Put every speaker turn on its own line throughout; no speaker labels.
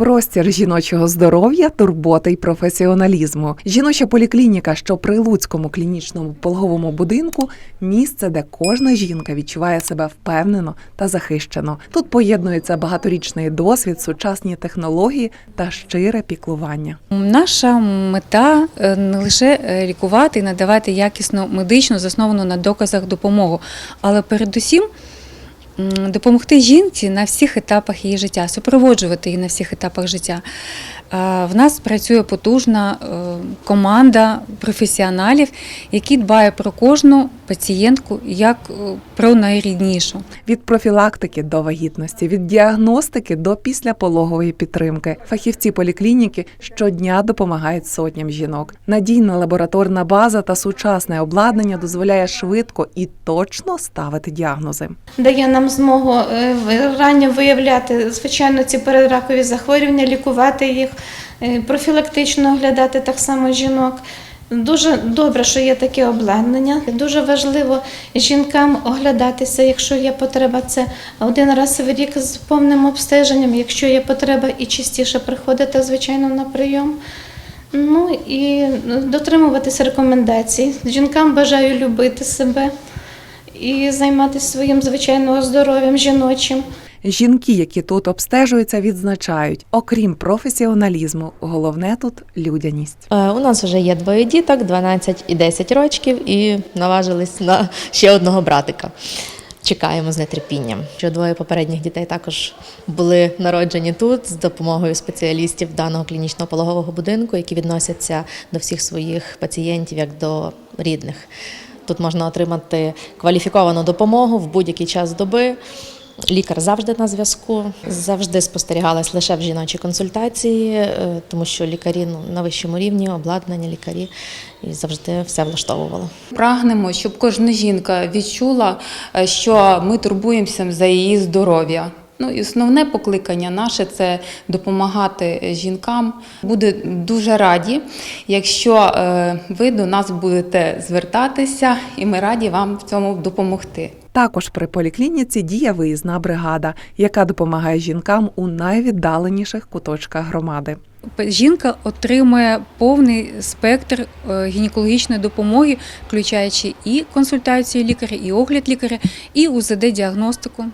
Простір жіночого здоров'я, турботи й професіоналізму. Жіноча поліклініка, що при Луцькому клінічному пологовому будинку, місце, де кожна жінка відчуває себе впевнено та захищено. Тут поєднується багаторічний досвід, сучасні технології та щире піклування.
Наша мета е, не лише е, лікувати і надавати якісну медичну, засновану на доказах допомогу, але передусім допомогти жінці на всіх етапах її життя, супроводжувати її на всіх етапах життя. Е, В нас працює потужна е, команда професіоналів, які дбають про кожну пацієнтку як е, про найріднішу.
Від профілактики до вагітності, від діагностики до післяпологової підтримки. Фахівці поліклініки щодня допомагають сотням жінок. Надійна лабораторна база та сучасне обладнання дозволяє швидко і точно ставити діагнози.
дає нам змогу е, ранньо виявляти, звичайно, ці передракові захворювання, лікувати їх, е, профілактично оглядати так само жінок. Дуже добре, що є таке обладнання. Дуже важливо жінкам оглядатися, якщо є потреба, це один раз в рік з повним обстеженням, якщо є потреба і частіше приходити, звичайно, на прийом. Ну і дотримуватися рекомендацій. Жінкам бажаю любити себе і займатися своїм звичайним здоров'ям жіночим.
Жінки, які тут обстежуються, відзначають, окрім професіоналізму, головне тут людяність.
Е, У нас вже є двоє діток, 12 і 10 років, і наважились на ще одного братика. Чекаємо з нетерпінням. Що двоє попередніх дітей також були народжені тут з допомогою спеціалістів даного клінічного пологового будинку, які відносяться до всіх своїх пацієнтів як до рідних. Тут можна отримати кваліфіковану допомогу в будь-який час доби. Лікар завжди на зв'язку, завжди спостерігалась лише в жіночій консультації, е, тому що лікарі ну, на вищому рівні, обладнання, лікарі і завжди все влаштовувало.
Прагнемо, щоб кожна жінка відчула, е, що ми турбуємося за її здоров'я. Ну і основне покликання наше це допомагати жінкам. Буде дуже раді, якщо е, ви до нас будете звертатися, і ми раді вам в цьому допомогти.
Також при поліклініці діє виїзна бригада, яка допомагає жінкам у найвіддаленіших куточках громади.
Жінка отримує повний спектр е, гінекологічної допомоги, включаючи і консультацію лікаря, і огляд лікаря, і УЗД-діагностику.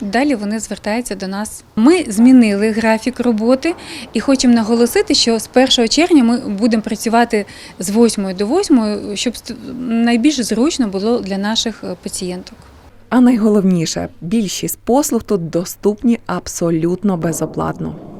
Далі вони звертаються до нас. Ми змінили графік роботи і хочемо наголосити, що з 1 червня ми будемо працювати з 8 до 8, щоб найбільш зручно було для наших е, пацієнток.
А найголовніше, більшість послуг тут доступні абсолютно безоплатно.